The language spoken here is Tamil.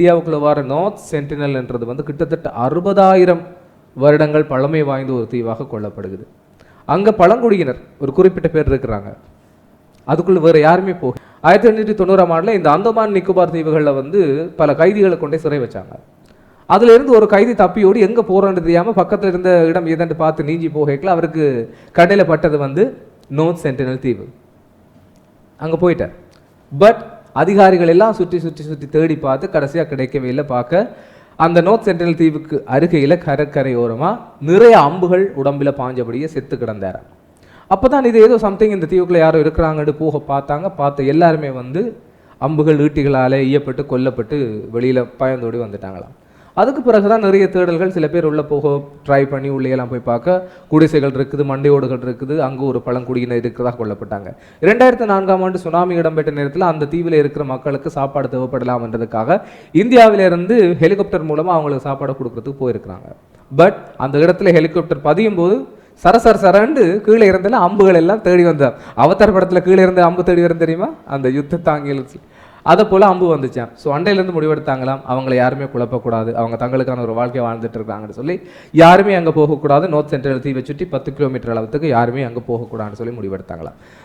இந்தியாவுக்குள்ள வர நார்த் சென்டினல்ன்றது வந்து கிட்டத்தட்ட அறுபதாயிரம் வருடங்கள் பழமை வாய்ந்த ஒரு தீவாக கொள்ளப்படுகிறது. அங்க பழங்குடியினர் ஒரு குறிப்பிட்ட பேர் இருக்கிறாங்க. அதுக்குள்ள வேற யாருமே போக ஆயிரத்தி எண்ணூற்றி தொண்ணூறாம் ஆண்டுல இந்த அந்தமான் நிக்கோபார் தீவுகள்ல வந்து பல கைதிகளை கொண்டே சிறை வச்சாங்க. அதுல இருந்து ஒரு கைதி தப்பியோடி எங்க போகிறோன்னு தெரியாம பக்கத்துல இருந்த இடம் எதன்னு பார்த்து நீஞ்சி போகல அவருக்கு கடையில பட்டது வந்து நோர்த் சென்டினல் தீவு. அங்க போயிட்டார். பட் அதிகாரிகள் எல்லாம் சுற்றி சுற்றி சுற்றி தேடி பார்த்து கடைசியாக கிடைக்கவே இல்லை. பார்க்க அந்த நோர்த் சென்ட்ரல் தீவுக்கு அருகையில் கடற்கரையோரமா நிறைய அம்புகள் உடம்பில் பாஞ்சபடியே செத்து கிடந்தார் அப்பதான் இது ஏதோ சம்திங் இந்த தீவுக்குள்ள யாரோ இருக்கிறாங்கன்னு போக பார்த்தாங்க. பார்த்த எல்லாருமே வந்து அம்புகள் ஈட்டிகளால் ஈயப்பட்டு கொல்லப்பட்டு வெளியில் பயந்தோடி வந்துட்டாங்களாம். அதுக்கு பிறகு தான் நிறைய தேடல்கள் சில பேர் உள்ளே போக ட்ரை பண்ணி உள்ளேயெல்லாம் போய் பார்க்க குடிசைகள் இருக்குது மண்டையோடுகள் இருக்குது அங்கே ஒரு பழங்குடியினர் இருக்கிறதாக கொல்லப்பட்டாங்க. இரண்டாயிரத்தி நான்காம் ஆண்டு சுனாமி இடம்பெற்ற நேரத்தில் அந்த தீவில் இருக்கிற மக்களுக்கு சாப்பாடு தேவைப்படலாம்ன்றதுக்காக இந்தியாவிலிருந்து ஹெலிகாப்டர் மூலமாக அவங்களுக்கு சாப்பாடு கொடுக்கறதுக்கு போயிருக்கிறாங்க. பட் அந்த இடத்துல ஹெலிகாப்டர் பதியும் போது சர சர சரண்டு கீழே இருந்தல அம்புகள் எல்லாம் தேடி வந்தார். அவதார் படத்தில் கீழே இருந்த அம்பு தேடி வரும் தெரியுமா? அந்த யுத்த தாங்கியில் அதை போல அம்பு வந்துச்சான் ஸோ அண்டையிலேருந்து முடிவெடுத்தாங்களாம். அவங்கள யாருமே குழப்பக்கூடாது. அவங்க தங்களுக்கான ஒரு வாழ்க்கை வாழ்ந்துட்டு இருக்காங்கன்னு சொல்லி யாருமே அங்கே போகக்கூடாது. நோர்த் சென்ட்ரல் தீவை சுற்றி பத்து கிலோமீட்டர் அளவுக்கு யாருமே அங்கே போகக்கூடாதுன்னு சொல்லி முடிவெடுத்தாங்களாம்.